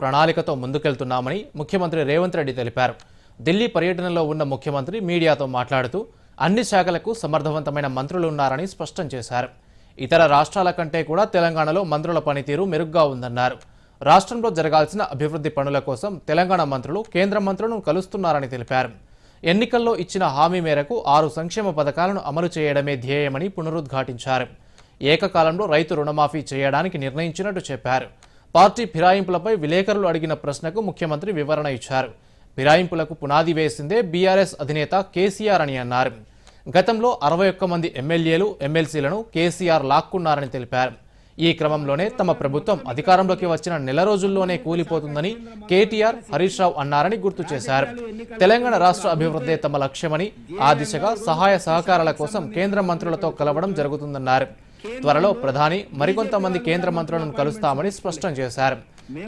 ప్రణాళికతో ముందుకెళ్తున్నామని ముఖ్యమంత్రి రేవంత్ రెడ్డి తెలిపారు. ఢిల్లీ పర్యటనలో ఉన్న ముఖ్యమంత్రి మీడియాతో మాట్లాడుతూ అన్ని శాఖలకు సమర్థవంతమైన మంత్రులు ఉన్నారని స్పష్టం చేశారు. ఇతర రాష్ట్రాల కంటే కూడా తెలంగాణలో మంత్రుల పనితీరు మెరుగ్గా ఉందన్నారు. రాష్ట్రంలో జరగాల్సిన అభివృద్ధి పనుల కోసం తెలంగాణ మంత్రులు కేంద్ర మంత్రులను కలుస్తున్నారని తెలిపారు. ఎన్నికల్లో ఇచ్చిన హామీ మేరకు ఆరు సంక్షేమ పథకాలను అమలు చేయడమే ధ్యేయమని పునరుద్ఘాటించారు. ఏకకాలంలో రైతు రుణమాఫీ చేయడానికి నిర్ణయించినట్టు చెప్పారు. పార్టీ ఫిరాయింపులపై విలేకరులు అడిగిన ప్రశ్నకు ముఖ్యమంత్రి వివరణ ఇచ్చారు. ఫిరాయింపులకు పునాది వేసిందే బీఆర్ఎస్ అధినేత కేసీఆర్ అని అన్నారు. గతంలో అరవై ఒక్క మంది ఎమ్మెల్యేలు ఎమ్మెల్సీలను కేసీఆర్ లాక్కున్నారని తెలిపారు. ఈ క్రమంలోనే తమ ప్రభుత్వం అధికారంలోకి వచ్చిన నెల రోజుల్లోనే కూలిపోతుందని కేటీఆర్ హరీష్ రావు అన్నారని గుర్తు చేశారు. తెలంగాణ రాష్ట్ర అభివృద్ధే తమ లక్ష్యమని ఆ దిశగా సహాయ సహకారాల కోసం కేంద్ర మంత్రులతో కలవడం జరుగుతుందన్నారు. త్వరలో ప్రధాని మరికొంతమంది కేంద్ర మంత్రులను కలుస్తామని స్పష్టం చేశారు.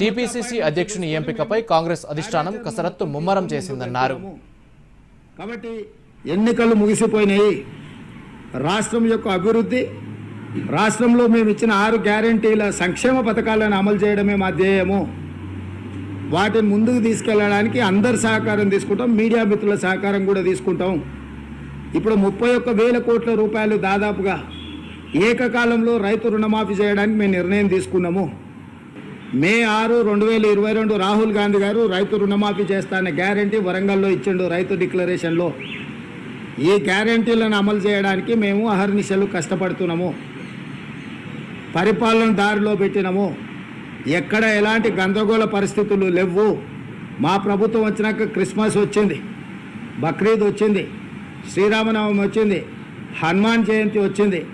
టీపీసీసీ అధ్యక్షుని ఎంపికపై కాంగ్రెస్ అధిష్టానం కసరత్తు ముమ్మరం చేసిందన్నారు. కాబట్టి ఎన్నికలు ముగిసిపోయినాయి. రాష్ట్రం యొక్క అభివృద్ధి రాష్ట్రంలో మేము ఇచ్చిన ఆరు గ్యారంటీల సంక్షేమ పథకాలను అమలు చేయడమే మా ధ్యేయము. వాటిని ముందుకు తీసుకెళ్ళడానికి అందరి సహకారం తీసుకుంటాం మీడియా మిత్రుల సహకారం కూడా తీసుకుంటాం. ఇప్పుడు ముప్పై ఒక్క వేల కోట్ల రూపాయలు దాదాపుగా ఏకకాలంలో రైతు రుణమాఫీ చేయడానికి మేము నిర్ణయం తీసుకున్నాము. మే ఆరు రెండు వేల ఇరవై రెండు రాహుల్ గాంధీ గారు రైతు రుణమాఫీ చేస్తానే గ్యారంటీ వరంగల్లో ఇచ్చిండు రైతు డిక్లరేషన్లో. ఈ గ్యారంటీలను అమలు చేయడానికి మేము అహర్నిశలు కష్టపడుతున్నాము. పరిపాలన దారిలో పెట్టినాము. ఎక్కడ ఎలాంటి గందరగోళ పరిస్థితులు లేవు. మా ప్రభుత్వం వచ్చినాక క్రిస్మస్ వచ్చింది. బక్రీద్ వచ్చింది. శ్రీరామనవమి వచ్చింది. హనుమాన్ జయంతి వచ్చింది.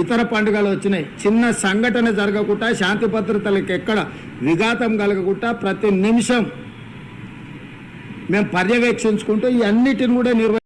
ఇతర పండుగలు వచ్చినాయి. చిన్న సంఘటన జరగకుండా శాంతి భద్రతలకు ఎక్కడ విఘాతం కలగకుండా ప్రతి నిమిషం మేము పర్యవేక్షించుకుంటూ ఈ అన్నిటిని కూడా నిర్వ